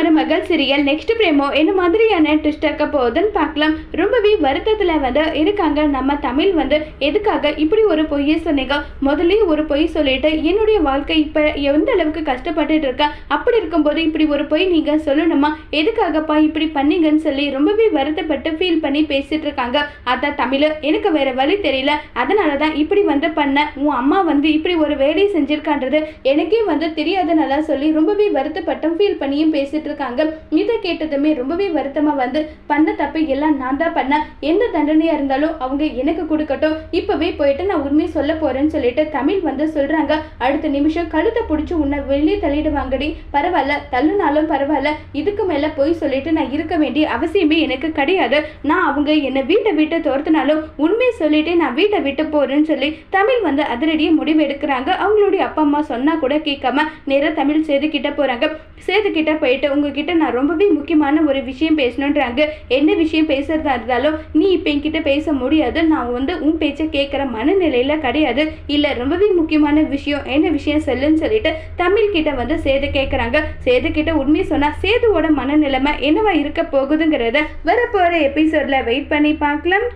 மருமகள் serial next பிரேமோ என்ன மாதிரியான ட்விஸ்ட் இருக்க போகுதுன்னு பார்க்கலாம். ரொம்பவே வருத்தத்தில் வந்து இருக்காங்க. நம்ம தமிழ் வந்து எதுக்காக இப்படி ஒரு பொய்யை சொன்னீங்க? முதல்லயே ஒரு பொய் சொல்லிட்டு என்னுடைய வாழ்க்கை இப்போ எந்த அளவுக்கு கஷ்டப்பட்டுட்டு இருக்கா? அப்படி இருக்கும்போது இப்படி ஒரு பொய் நீங்கள் சொல்லணுமா? எதுக்காகப்பா இப்படி பண்ணீங்கன்னு சொல்லி ரொம்பவே வருத்தப்பட்டு ஃபீல் பண்ணி பேசிட்டு இருக்காங்க. அதான் தமிழ் எனக்கு வேற வழி தெரியல. அதனால தான் இப்படி வந்து பண்ண. உன் அம்மா வந்து இப்படி ஒரு வேலையை செஞ்சிருக்கான்றது எனக்கே வந்து தெரியாதனால சொல்லி ரொம்பவே வருத்தப்பட்டும் ஃபீல் பண்ணியும் பேசிட்டு இருக்காங்க இதை கேட்டதுமே ரொம்பவே வருத்தமா வந்து பண்ண தப்பு எல்லாம் நான் தான் பண்ணேன் எந்த தண்டனையா இருந்தாலும் அவங்க எனக்கு கொடுக்கட்டும். இப்பவே போயிட்டு நான் உண்மையை சொல்ல போறேன்னு சொல்லிட்டு தமிழ் வந்து சொல்றாங்க. அடுத்த நிமிஷம் கழுத்தை பிடிச்சி உன்னை வெளியே தள்ளிடுவாங்கடி. பரவாயில்ல தள்ளுனாலும் பரவாயில்ல. இதுக்கு மேலே போய் சொல்லிட்டு நான் இருக்க வேண்டிய அவசியமே எனக்கு கிடையாது. நான் அவங்க என்னை வீட்டை விட்டு துரத்துனாலும் உண்மையை சொல்லிட்டு நான் வீட்டை விட்டு போறேன்னு சொல்லி தமிழ் வந்து அதிரடியே முடிவு எடுக்கிறாங்க அவங்களுடைய அப்பா அம்மா சொன்னா கூட கேட்காம நேராக தமிழ் சேது கிட்ட போறாங்க. சேது கிட்ட போயிட்டு உங்ககிட்ட நான் ரொம்பவே முக்கியமான ஒரு விஷயம் பேசணுன்றாங்க. என்ன விஷயம் பேசுறதா இருந்தாலும் நீ இப்போ என்கிட்ட பேச முடியாது. நான் வந்து உன் பேச்சை கேட்குற மனநிலையில் கிடையாது. இல்லை ரொம்பவே முக்கியமான விஷயம். என்ன விஷயம் சொல்லுன்னு சொல்லிட்டு தமிழ் கிட்ட வந்து சேது கேட்குறாங்க சேது கிட்ட உண்மையை சொன்னால் சேதுவோட மனநிலைமை என்னவா இருக்க போகுதுங்கிறத வரப்போகிற எபிசோட்ல வெயிட் பண்ணி பார்க்கலாம்.